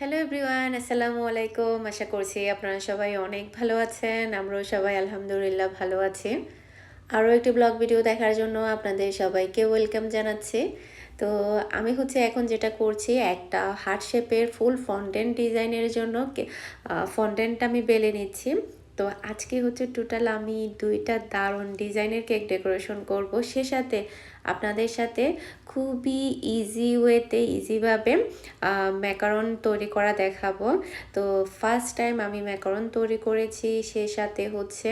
Hello everyone আসসালামু আলাইকুম আশা করছি আপনারা সবাই অনেক ভালো আছেন আমরাও সবাই আলহামদুলিল্লাহ ভালো আছি আরও একটি ব্লগ ভিডিও দেখার জন্য আপনাদের সবাইকে ওয়েলকাম জানাচ্ছি তো আমি হচ্ছে এখন যেটা করছি একটা হার্ট শেপের ফুল ফন্ডেন্ট ডিজাইনের জন্য ফন্ডেন্টটা আমি বেলে নিচ্ছি তো আজকে হচ্ছে টোটাল আমি দুইটা দারুণ ডিজাইনের কেক ডেকোরেশন করব। সে সাথে আপনাদের সাথে খুবই ইজি ওয়েতে ইজিভাবে ম্যাকারন তৈরি করা দেখাবো। তো ফার্স্ট টাইম আমি ম্যাকারন তৈরি করেছি, সে সাথে হচ্ছে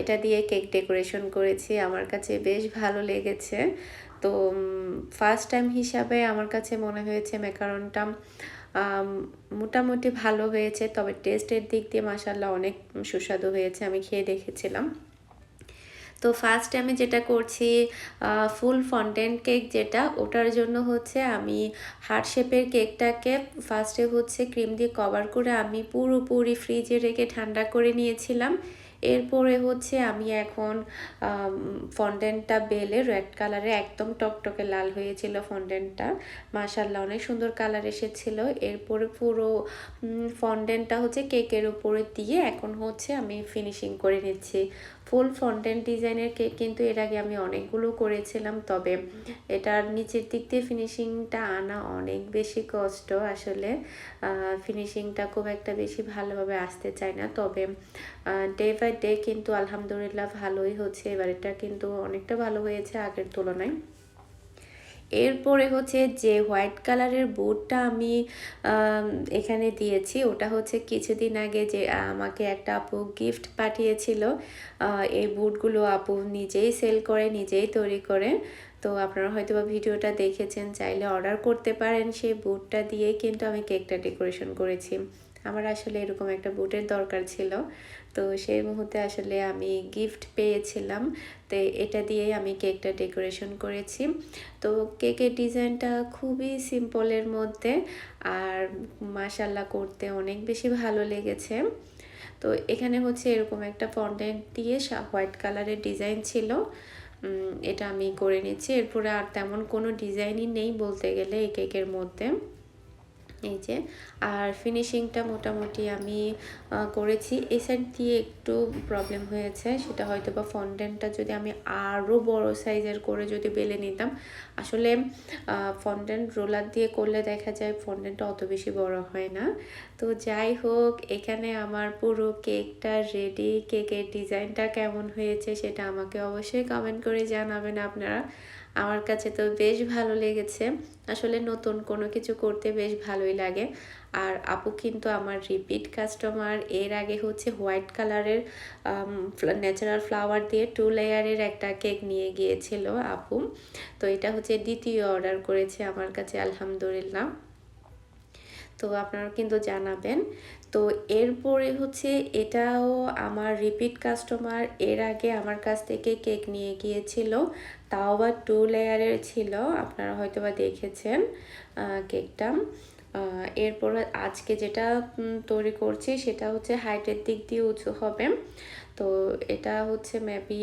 এটা দিয়ে কেক ডেকোরেশন করেছি। আমার কাছে বেশ ভালো লেগেছে। তো ফার্স্ট টাইম হিসাবে আমার কাছে মনে হয়েছে ম্যাকারনটা মোটামুটি ভালো হয়েছে, তবে টেস্টের দিক দিয়ে মাসাল্লাহ অনেক সুস্বাদু হয়েছে, আমি খেয়ে দেখেছিলাম। তো ফার্স্টে আমি যেটা করছি ফুল ফন্টেন্ট কেক যেটা, ওটার জন্য হচ্ছে আমি হার্ট শেপের কেকটাকে ফার্স্টে হচ্ছে ক্রিম দিয়ে কভার করে আমি পুরোপুরি ফ্রিজে রেখে ঠান্ডা করে নিয়েছিলাম। এরপরে হচ্ছে আমি এখন ফন্ডেন্টটা বেলে রেড কালারে একদম টকটকে লাল হয়েছিল ফন্ডেন্টটা মাশাল্লাহ অনেক সুন্দর কালার এসেছিল। এরপরে পুরো ফন্ডেন্টটা হচ্ছে কেকের উপরে দিয়ে এখন হচ্ছে আমি ফিনিশিং করে নিচ্ছি। ফুল ফন্টেন ডিজাইনের কেক কিন্তু এর আগে আমি অনেকগুলো করেছিলাম, তবে এটার নিচের দিক দিয়ে ফিনিশিংটা আনা অনেক বেশি কষ্ট আসলে। ফিনিশিংটা খুব একটা বেশি ভালোভাবে আসতে চায় না, তবে ডে বাই ডে কিন্তু আলহামদুলিল্লাহ ভালোই হচ্ছে। এবার এটা কিন্তু অনেকটা ভালো হয়েছে আগের তুলনায়। এরপরে হচ্ছে যে হোয়াইট কালারের বুটটা আমি এখানে দিয়েছি। ওটা হচ্ছে কিছুদিন আগে যে আমাকে একটা আপু গিফট পাঠিয়েছিল। এই বুটগুলো আপু নিজেই সেল করে, নিজেই তৈরি করে। তো আপনারা হয়তো বা ভিডিওটা দেখেছেন, চাইলে অর্ডার করতে পারেন সেই বুটটা দিয়েই, কিন্তু আমি কেকটা ডেকোরেশন করেছি। আমার আসলে এরকম একটা বুটের দরকার ছিল। তো সেই মুহূর্তে আসলে আমি গিফট পেয়েছিলাম। তো এটা দিয়েই আমি কেকটা ডেকোরেশন করেছি। তো কেকের ডিজাইনটা খুবই সিম্পলের মধ্যে আর মাসাল্লা করতে অনেক বেশি ভালো লেগেছে। তো এখানে হচ্ছে এরকম একটা ফন্টেন্ট দিয়ে হোয়াইট কালারের ডিজাইন ছিল। এটা আমি করে নিচ্ছি। এরপরে আর তেমন কোনো ডিজাইনই নেই বলতে গেলে এই কেকের মধ্যে। এই যে, আর ফিনিশিংটা মোটামুটি আমি করেছি। এই সাইড দিয়ে একটু প্রবলেম হয়েছে, সেটা হয়তো বা ফন্ডেন্টটা যদি আমি আরও বড় সাইজের করে যদি বেলে নিতাম। আসলে ফন্ডেন্ট রোলার দিয়ে করলে দেখা যায় ফন্ডেন্টটা অত বেশি বড় হয় না। তো যাই হোক, এখানে আমার পুরো কেকটা রেডি কেকের ডিজাইনটা কেমন হয়েছে সেটা আমাকে অবশ্যই কমেন্ট করে জানাবেন আপনারা। আমার কাছে তো বেশ ভালো লেগেছে। আসলে নতুন কোনো কিছু করতে বেশ ভালোই লাগে। আর আপু কিন্তু আমার রিপিট কাস্টমার এর আগে হচ্ছে হোয়াইট কালারের ন্যাচারাল ফ্লাওয়ার দিয়ে টু লেয়ারের একটা কেক নিয়ে গিয়েছিল আপু। তো এটা হচ্ছে দ্বিতীয় অর্ডার করেছে আমার কাছে, আলহামদুলিল্লাহ। তো আপনারা কিন্তু জানাবেন। তো এরপরে হচ্ছে এটাও আমার রিপিট কাস্টমার এর আগে আমার কাছ থেকে কেক নিয়ে গিয়েছিল। তাও বা টু লেয়ারের ছিল, আপনারা হয়তো বা দেখেছেন কেকটা এরপর আজকে যেটা তৈরি করছি সেটা হচ্ছে হাইটের দিক দিয়ে উঁচু হবে। তো এটা হচ্ছে মেবি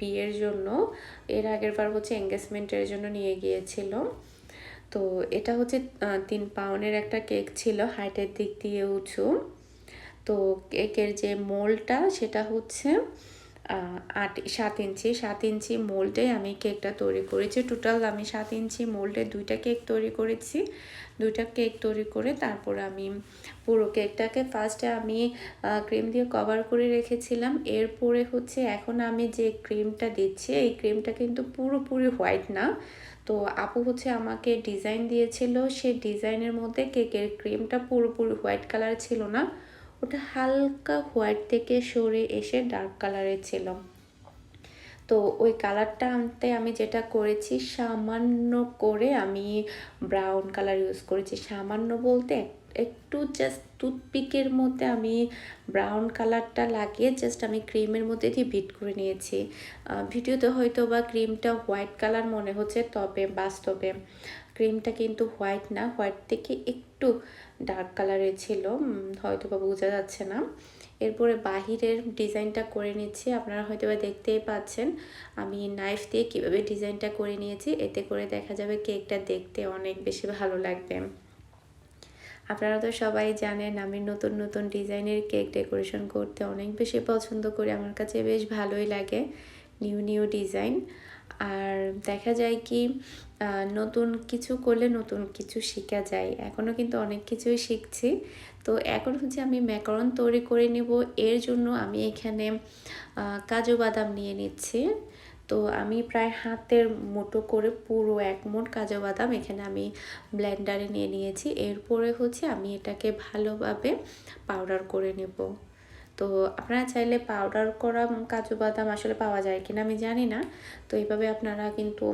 বিয়ের জন্য, এর আগের বার হচ্ছে এঙ্গেজমেন্টের জন্য নিয়ে গিয়েছিল। তো এটা হচ্ছে তিন পাউনের একটা কেক ছিল, হাইটের দিক দিয়ে উঁচু। তো কেকের যে মোলটা, সেটা হচ্ছে আট, সাত ইঞ্চি। সাত ইঞ্চি মোল্ডে আমি কেকটা তৈরি করেছি। টোটাল আমি সাত ইঞ্চি মোল্ডে দুইটা কেক তৈরি করেছি। দুইটা কেক তৈরি করে তারপর আমি পুরো কেকটাকে ফার্স্টে আমি ক্রিম দিয়ে কভার করে রেখেছিলাম। এরপরে হচ্ছে, এখন আমি যে ক্রিমটা দিচ্ছি, এই ক্রিমটা কিন্তু পুরোপুরি হোয়াইট না। তো আপু হচ্ছে আমাকে ডিজাইন দিয়েছিল। সে ডিজাইনের মধ্যে কেকের ক্রিমটা পুরোপুরি হোয়াইট কালার ছিল না। ওটা হালকা হোয়াইট থেকে সরে এসে ডার্ক কালারের ছিল। তো ওই কালারটা আনতে আমি যেটা করেছি, সামান্য করে আমি ব্রাউন কালার ইউজ করেছি। সামান্য বলতে একটু জাস্ট টুথপিকের মধ্যে আমি ব্রাউন কালারটা লাগিয়ে জাস্ট আমি ক্রিমের মধ্যে দিয়ে বিট করে নিয়েছি। ভিডিওতে হয়তো বা ক্রিমটা হোয়াইট কালার মনে হচ্ছে, তবে বাস্তবে ক্রিমটা কিন্তু হোয়াইট না হোয়াইট থেকে একটু ডার্ক কালারের ছিল হয়তো বা বোঝা যাচ্ছে না। এরপরে বাহিরের ডিজাইনটা করে নিচ্ছি, আপনারা হয়তো বা দেখতেই পাচ্ছেন, আমি নাইফ দিয়ে কীভাবে ডিজাইনটা করে নিয়েছি, এতে করে দেখা যাবে কেকটা দেখতে অনেক বেশি ভালো লাগবে। আপনারা তো সবাই জানেন আমি নতুন নতুন ডিজাইনের কেক ডেকোরেশন করতে অনেক বেশি পছন্দ করি। আমার কাছে বেশ ভালোই লাগে নিউ নিউ ডিজাইন। আর দেখা যায় কি নতুন কিছু করলে নতুন কিছু শেখা যায়। এখনও কিন্তু অনেক কিছুই শিখছি। তো এখন হচ্ছে আমি ম্যাকারন তৈরি করে নিব। এর জন্য আমি এখানে কাজু বাদাম নিয়ে নিচ্ছি। তো আমি প্রায় হাতের মুঠো করে পুরো এক মোট কাজু বাদাম এখানে আমি ব্লেন্ডারে নিয়ে নিয়েছি। এরপরে হচ্ছে আমি এটাকে ভালোভাবে পাউডার করে নেব। তো আপনারা চাইলে পাউডার করা কাজু বাদাম আসলে পাওয়া যায় কিনা আমি জানি না। তো এইভাবে আপনারা কিন্তু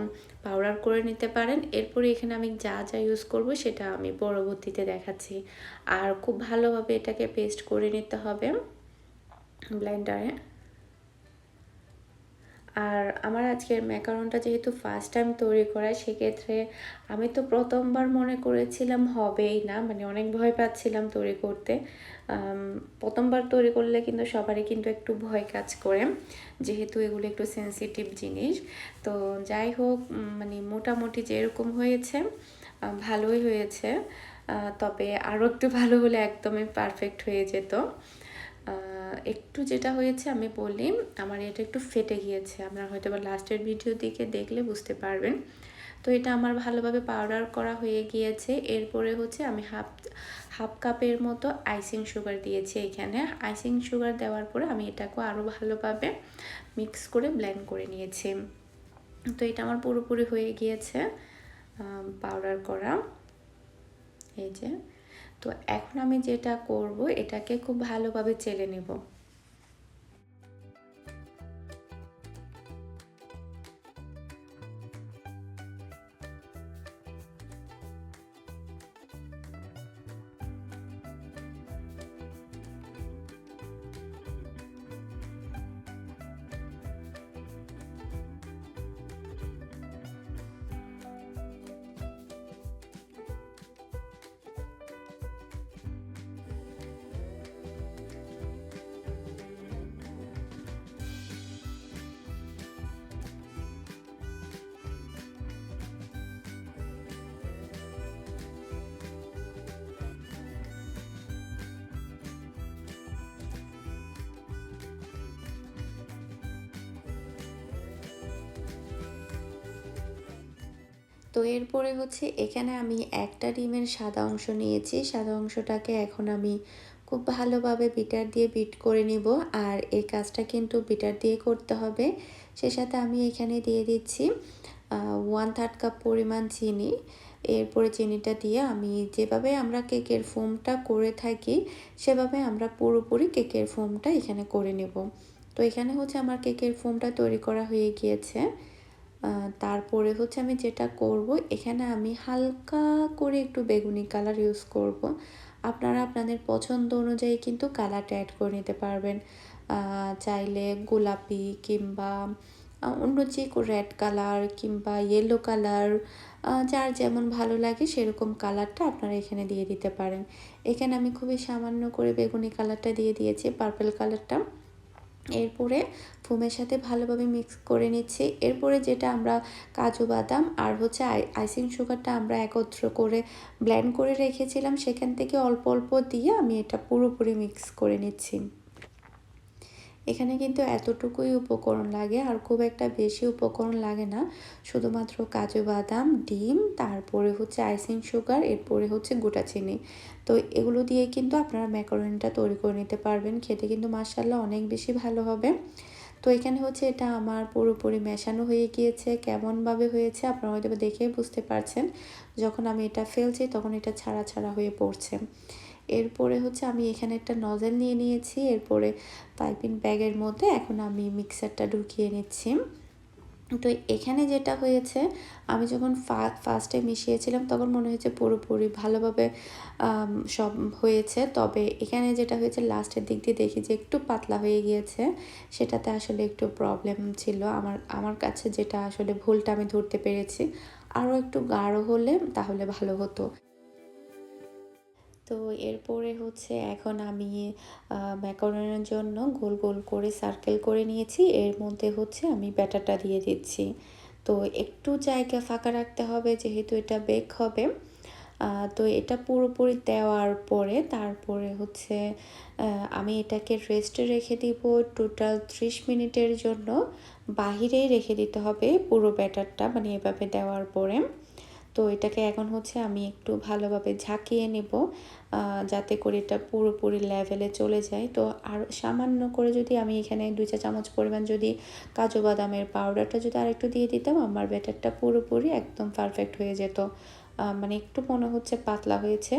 পাউডার করে নিতে পারেন। এরপরে এখানে আমি যা যা ইউজ করব সেটা আমি পরবর্তীতে দেখাচ্ছি। আর খুব ভালোভাবে এটাকে পেস্ট করে নিতে হবে ব্লেন্ডারে আর আমার আজকের ম্যাকারনটা যেহেতু ফার্স্ট টাইম তৈরি করা সেক্ষেত্রে আমি তো প্রথমবার মনে করেছিলাম হবেই না। মানে অনেক ভয় পাচ্ছিলাম তৈরি করতে। প্রথমবার তৈরি করলে কিন্তু সবারই কিন্তু একটু ভয় কাজ করে, যেহেতু এগুলো একটু সেন্সিটিভ জিনিস। তো যাই হোক মানে মোটামুটি যেরকম হয়েছে ভালোই হয়েছে। তবে আরও একটু ভালো হলে একদমই পারফেক্ট হয়ে যেত। একটু যেটা হয়েছে, আমি বলি আমার এটা একটু ফেটে গিয়েছে। আপনারা হয়তো বা লাস্টের ভিডিও দিকে দেখলে বুঝতে পারবেন। তো এটা আমার ভালোভাবে পাউডার করা হয়ে গিয়েছে। এরপরে হচ্ছে আমি হাফ হাফ কাপের মতো আইসিং সুগার দিয়েছি এখানে। আইসিং সুগার দেওয়ার পরে আমি এটাকে আরও ভালোভাবে মিক্স করে ব্লেন্ড করে নিয়েছি। তো এটা আমার পুরোপুরি হয়ে গিয়েছে পাউডার করা। এই যে। তো এখন আমি যেটা করব এটাকে খুব ভালোভাবে চেলে নেব। তো এরপরে হচ্ছে এখানে আমি একটা ডিমের সাদা অংশ নিয়েছি। সাদা অংশটাকে এখন আমি খুব ভালোভাবে বিটার দিয়ে বিট করে নিব। আর এই কাজটা কিন্তু বিটার দিয়ে করতে হবে। সে সাথে আমি এখানে দিয়ে দিচ্ছি ওয়ান থার্ড কাপ পরিমাণ চিনি। এরপরে চিনিটা দিয়ে আমি যেভাবে আমরা কেকের ফোমটা করে থাকি, সেভাবে আমরা পুরোপুরি কেকের ফোমটা এখানে করে নেব। তো এখানে হচ্ছে আমার কেকের ফোমটা তৈরি করা হয়ে গিয়েছে। তারপরে হচ্ছে আমি যেটা করব, এখানে আমি হালকা করে একটু বেগুনি কালার ইউজ করব। আপনারা আপনাদের পছন্দ অনুযায়ী কিন্তু কালারটা অ্যাড করে নিতে পারবেন। চাইলে গোলাপি কিংবা অন্য যে রেড কালার কিংবা ইয়েলো কালার যার যেমন ভালো লাগে সেরকম কালারটা আপনারা এখানে দিয়ে দিতে পারেন। এখানে আমি খুবই সামান্য করে বেগুনি কালারটা দিয়ে দিয়েছি পার্পেল কালারটা এরপরে ফুমের সাথে ভালোভাবে মিক্স করে নিচ্ছি। এরপরে যেটা আমরা কাজু বাদাম আর হচ্ছে আইসিং সুগারটা আমরা একত্র করে ব্ল্যান্ড করে রেখেছিলাম, সেখান থেকে অল্প অল্প দিয়ে আমি এটা পুরোপুরি মিক্স করে নিচ্ছি। এখানে কিন্তু এতটুকুই উপকরণ লাগে, আর খুব একটা বেশি উপকরণ লাগে না। শুধুমাত্র কাজু বাদাম, ডিম, তারপরে হচ্ছে আইসিং সুগার, এরপরে হচ্ছে গোটা চিনি। তো এগুলো দিয়ে কিন্তু আপনারা ম্যাকারনিটা তৈরি করে নিতে পারবেন। খেতে কিন্তু মার্শাল্লাহ অনেক বেশি ভালো হবে। তো এখানে হচ্ছে এটা আমার পুরোপুরি মেশানো হয়ে গিয়েছে। কেমনভাবে হয়েছে আপনারা হয়তো দেখে বুঝতে পারছেন। যখন আমি এটা ফেলছি তখন এটা ছাড়া ছাড়া হয়ে পড়ছে। এরপরে হচ্ছে আমি এখানে একটা নজেল নিয়ে নিয়েছি, এরপরে পাইপিং ব্যাগের মধ্যে এখন আমি মিক্সারটা ঢুকিয়ে নিচ্ছি। তো এখানে যেটা হয়েছে, আমি যখন ফার্স্টে মিশিয়েছিলাম তখন মনে হয়েছে পুরোপুরি ভালোভাবে সব হয়েছে। তবে এখানে যেটা হয়েছে লাস্টের দিক দিয়ে দেখি যে একটু পাতলা হয়ে গিয়েছে, সেটাতে আসলে একটু প্রবলেম ছিল। আমার আমার কাছে যেটা আসলে ভুলটা আমি ধরতে পেরেছি। আরও একটু গাঢ় হলে তাহলে ভালো হতো। তো এরপরে হচ্ছে এখন আমি ম্যাকারনের জন্য গোল গোল করে সার্কেল করে নিয়েছি। এর মধ্যে হচ্ছে আমি ব্যাটারটা দিয়ে দিচ্ছি। তো একটু জায়গা ফাঁকা রাখতে হবে, যেহেতু এটা বেক হবে। তো এটা পুরোপুরি দেওয়ার পরে তারপরে হচ্ছে আমি এটাকে রেস্টে রেখে দিব টোটাল ত্রিশ মিনিটের জন্য। বাহিরেই রেখে দিতে হবে পুরো ব্যাটারটা মানে এভাবে দেওয়ার পরে। তো এটাকে এখন হচ্ছে আমি একটু ভালোভাবে ঝাঁকিয়ে নেব যাতে করে এটা পুরোপুরি লেভেলে চলে যায়। তো আর সামান্য করে যদি আমি এখানে দুই চা চামচ পরিমাণ যদি কাজু বাদামের পাউডারটা যদি আরেকটু দিয়ে দিতাম, আমার ব্যাটারটা পুরোপুরি একদম পারফেক্ট হয়ে যেত। মানে একটু মনে হচ্ছে পাতলা হয়েছে।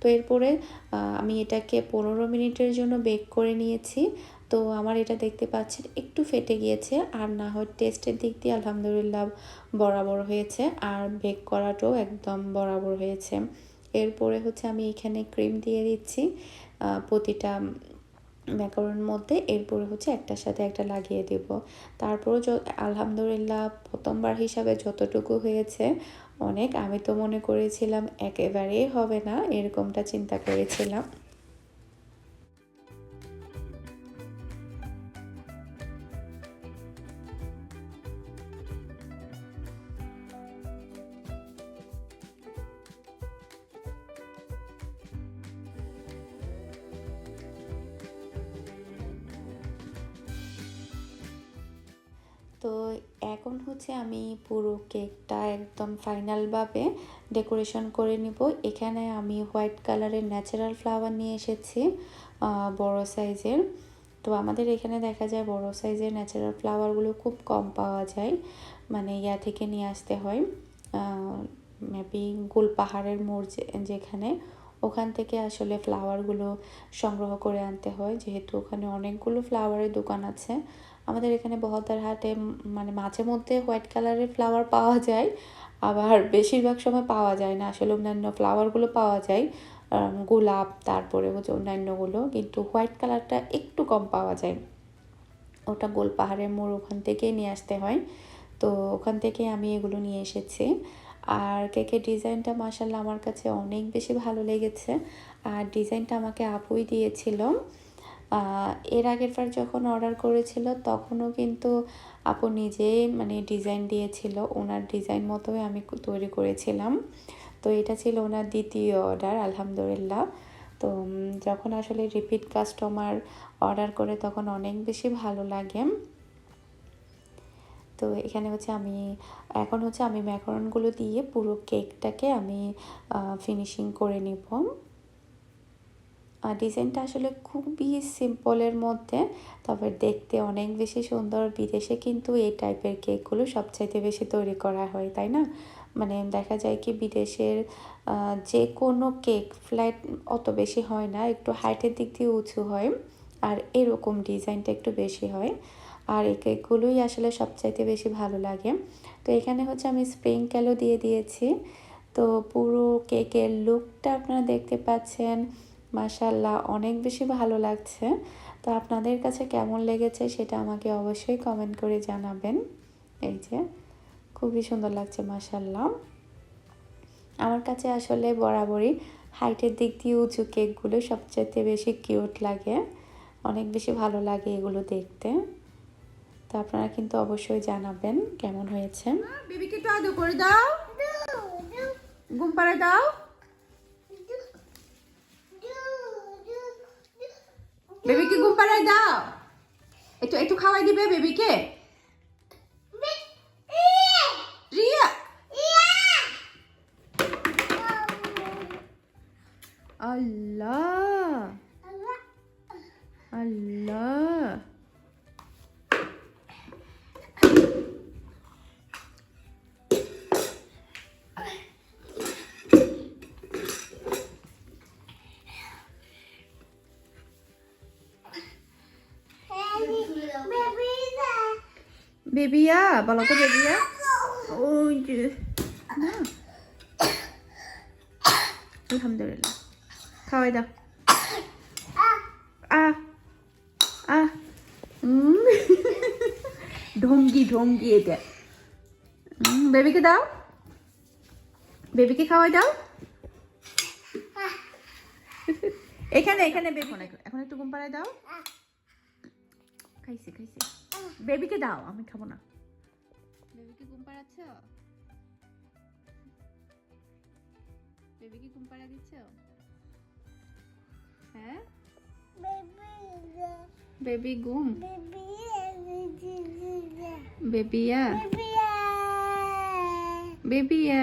তো এরপরে আমি এটাকে পনেরো মিনিটের জন্য বেক করে নিয়েছি। তো আমার এটা দেখতে পাচ্ছেন, একটু ফেটে গিয়েছে আর না হয় টেস্টের দিক দিয়ে আলহামদুলিল্লাহ বরাবর হয়েছে আর বেক করাটাও একদম বরাবর হয়েছে। এরপরে হচ্ছে আমি এখানে ক্রিম দিয়ে দিচ্ছি প্রতিটা ম্যাকারোর মধ্যে। এরপরে হচ্ছে একটার সাথে একটা লাগিয়ে দেব। তারপরও আলহামদুলিল্লাহ প্রথমবার হিসাবে যতটুকু হয়েছে অনেক। আমি তো মনে করেছিলাম একেবারেই হবে না, এরকমটা চিন্তা করেছিলাম। আমি পুরো কেকটা একদম ফাইনালভাবে ডেকোরেশন করে নিব। এখানে আমি হোয়াইট কালারের ন্যাচারাল ফ্লাওয়ার নিয়ে এসেছি বড় সাইজের। তো আমাদের এখানে দেখা যায় বড় সাইজের ন্যাচারাল ফ্লাওয়ারগুলো খুব কম পাওয়া যায় মানে ইয়া থেকে নিয়ে আসতে হয় মেবি গোল পাহাড়ের মোড় যেখানে। ওখান থেকে আসলে ফ্লাওয়ারগুলো সংগ্রহ করে আনতে হয়, যেহেতু ওখানে অনেকগুলো ফ্লাওয়ারের দোকান আছে। আমাদের এখানে বহদ্দার হাটে মানে মাঝে মধ্যে হোয়াইট কালারের ফ্লাওয়ার পাওয়া যায়, আবার বেশিরভাগ সময় পাওয়া যায় না। আসলে অন্যান্য ফ্লাওয়ারগুলো পাওয়া যায় গোলাপ, তারপরে হচ্ছে অন্যান্যগুলো, কিন্তু হোয়াইট কালারটা একটু কম পাওয়া যায়। ওটা গোল পাহাড়ের মোড় ওখান থেকেই নিয়ে আসতে হয়। তো ওখান থেকে আমি এগুলো নিয়ে এসেছি। আর কেকের ডিজাইনটা মাসাল্লাহ আমার কাছে অনেক বেশি ভালো লেগেছে। আর ডিজাইনটা আমাকে আপুই দিয়েছিল। এর আগের বার যখন অর্ডার করেছিল, তখনও কিন্তু আপু নিজেই মানে ডিজাইন দিয়েছিল। ওনার ডিজাইন মতোই আমি তৈরি করেছিলাম। তো এটা ছিল ওনার দ্বিতীয় অর্ডার আলহামদুলিল্লাহ। তো যখন আসলে রিপিট কাস্টমার অর্ডার করে তখন অনেক বেশি ভালো লাগে। তো এখানে হচ্ছে আমি, এখন হচ্ছে আমি ম্যাকারনগুলো দিয়ে পুরো কেকটাকে আমি ফিনিশিং করে নিব। ডিজাইনটা আসলে খুবই সিম্পলের মধ্যে, তবে দেখতে অনেক বেশি সুন্দর। বিদেশে কিন্তু এই টাইপের কেকগুলো সবচাইতে বেশি তৈরি করা হয়, তাই না? মানে দেখা যায় কি বিদেশের যে কোনো কেক ফ্ল্যাট অত বেশি হয় না, একটু হাইটের দিক দিয়ে উঁচু হয় আর এরকম ডিজাইনটা একটু বেশি হয়। আর এই কেকগুলোই আসলে সবচাইতে বেশি ভালো লাগে। তো এখানে হচ্ছে আমি স্প্রিং স্প্রিংকেলও দিয়ে দিয়েছি। তো পুরো কেকের লুকটা আপনারা দেখতে পাচ্ছেন। মাশাল্লাহ অনেক বেশি ভালো লাগছে। তো আপনাদের কাছে কেমন লেগেছে সেটা আমাকে অবশ্যই কমেন্ট করে জানাবেন। এই যে, খুবই সুন্দর লাগছে মাশাল্লাহ আমার কাছে আসলে বরাবরই হাইটের দিক দিয়ে উঁচু কেকগুলো সবচেয়ে বেশি কিউট লাগে। অনেক বেশি ভালো লাগে এগুলো দেখতে। তো আপনারা কিন্তু অবশ্যই জানাবেন কেমন হয়েছে। দাও। ঘুম দাও। বেবিকে ঘুম পাড়ায় দাও একটু একটু খাওয়াই দিবে বেবিকে রিয়া আল্লাহ আল্লাহ বেবিয়া, বলো তো বেবিয়া। ওই যে, না। আলহামদুলিল্লাহ। খাওয়াই দাও। আ আ। ঢঙ্গি ঢঙ্গি এটা। বেবিকে দাও। বেবিকে খাওয়াই দাও। এখানে এখানে বেবি। এখন একটু ঘুম পাড়ায় দাও। খাইছি খাইছি। বেবিকে দাও আমি খাব না। বেবিকে ঘুম পাড়াচ্ছ? বেবিকে ঘুম পাড়ায় দিচ্ছ? হ্যাঁ? বেবি ঘুম? বেবিয়া? বেবিয়া।